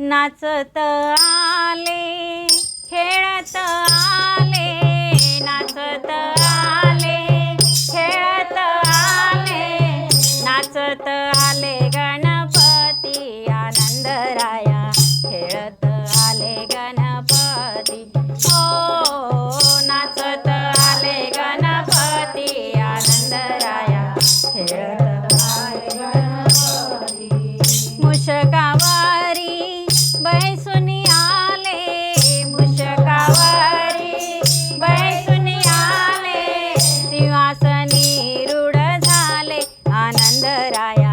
नाचत आले खेळत आले नाचत आले खेळत आले नाचत आले गणपती आनंदराया खेळत आले गणपती. हो नाचत आले गणपती आनंदराया खेळत आले आनंदराया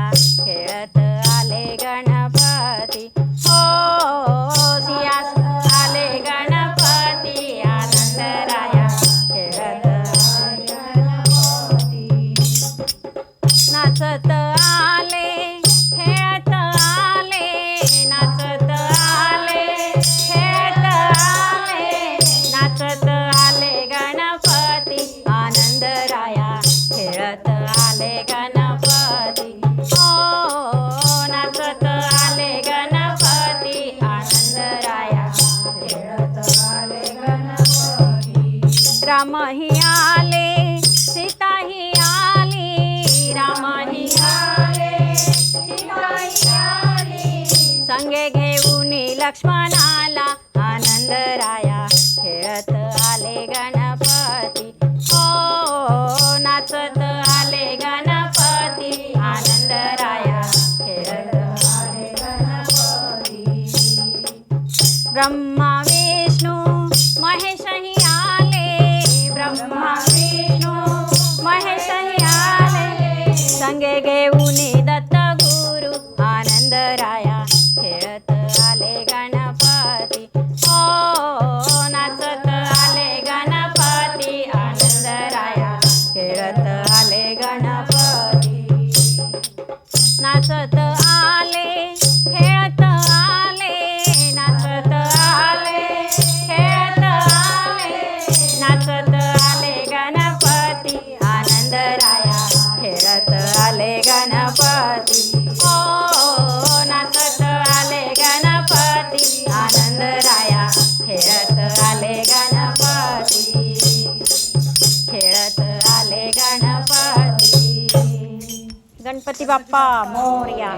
रामही आले सीताही आली रामही आले सीताही आली. संगे घेऊन लक्ष्मणाला आनंदराया खेळत आले गणपती. हो नाचत आले गणपती आनंद राया खेळत आले गणपती. ब्रह्मा गणपती. नाचत आले खेळत आले नाचत आले खेळत आले नाचत आले गणपती. आनंदराया खेळत आले गणपती. हो गणपती बाप्पा मोरया